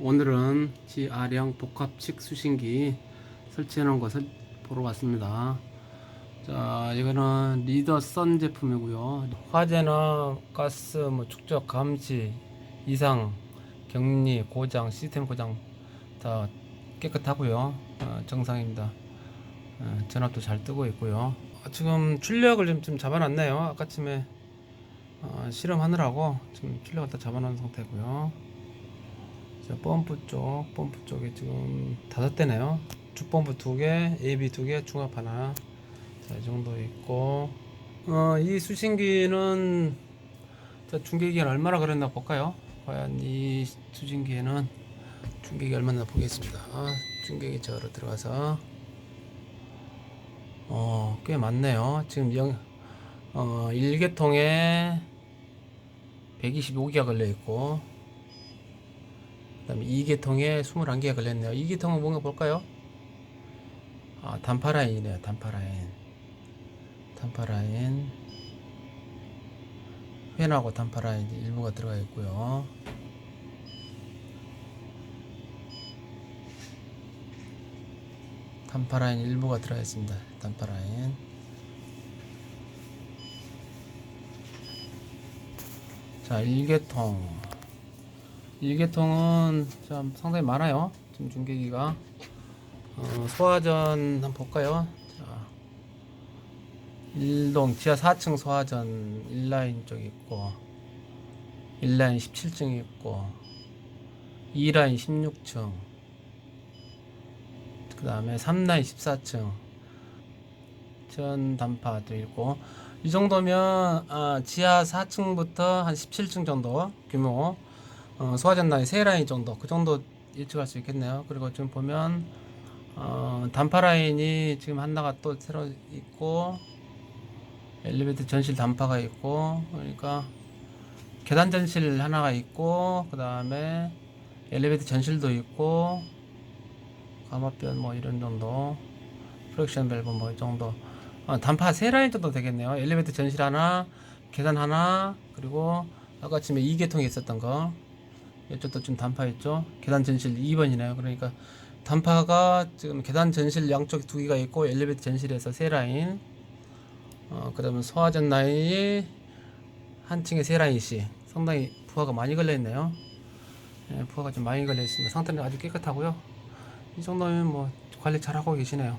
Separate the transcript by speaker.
Speaker 1: 오늘은 지아령 복합식 수신기 설치해 놓은 것을 보러 왔습니다. 자, 이거는 리더 선 제품이고요. 화재나 가스, 뭐 축적 감지, 이상, 격리, 고장, 시스템 고장 다 깨끗하고요. 어, 정상입니다. 어, 전압도 잘 뜨고 있고요. 어, 지금 출력을 좀, 좀 잡아놨네요. 아까쯤에 어, 실험하느라고 지금 출력을 다 잡아놓은 상태고요. 자, 펌프 쪽, 펌프 쪽에 지금 다섯 대네요. 주펌프 두 개, AB 두 개, 중압 하나. 자, 이 정도 있고, 어, 이 수신기는 자, 중계기간 얼마나 걸렸나 볼까요? 과연 이 수신기에는 중계기 얼마나 보겠습니다. 아, 중계기 저로 들어가서 어, 꽤 많네요. 지금 영, 어, 1계통에 125기가 걸려 있고, 그 다음에 2계통에 21개가 걸렸네요. 2계통은 뭔가 볼까요? 아, 단파라인이네요. 단파라인. 단파라인. 펜하고 단파라인 일부가 들어가 있고요. 단파라인 일부가 들어가 있습니다. 단파라인. 자, 1계통. 1계통은 참 상당히 많아요. 지금 중계기가. 어, 소화전 한번 볼까요? 자, 1동 지하 4층 소화전 1라인 쪽 있고 1라인 17층 있고 2라인 16층 그 다음에 3라인 14층 전 단파도 있고 이 정도면 아, 지하 4층부터 한 17층 정도 규모 어, 소화전 라인 3라인 정도 그 정도 예측할 수 있겠네요. 그리고 지금 보면 어, 단파 라인이 지금 하나가 또 새로 있고 엘리베이터 전실 단파가 있고 그러니까 계단 전실 하나가 있고 그 다음에 엘리베이터 전실도 있고 가마변 뭐 이런 정도 프렉션 밸브 뭐 이 정도. 어, 단파 세 라인 정도 되겠네요. 엘리베이터 전실 하나 계단 하나 그리고 아까 지금 2계통에 있었던 거 이쪽도 좀 단파 있죠 계단 전실 2번이네요 그러니까 단파가 지금 계단 전실 양쪽 두 개가 있고 엘리베이터 전실에서 세 라인 어, 그다음에 소화전 라인이 한 층에 세 라인씩 상당히 부하가 많이 걸려 있네요. 예, 부하가 좀 많이 걸려 있습니다. 상태는 아주 깨끗하고요. 이 정도면 뭐 관리 잘 하고 계시네요.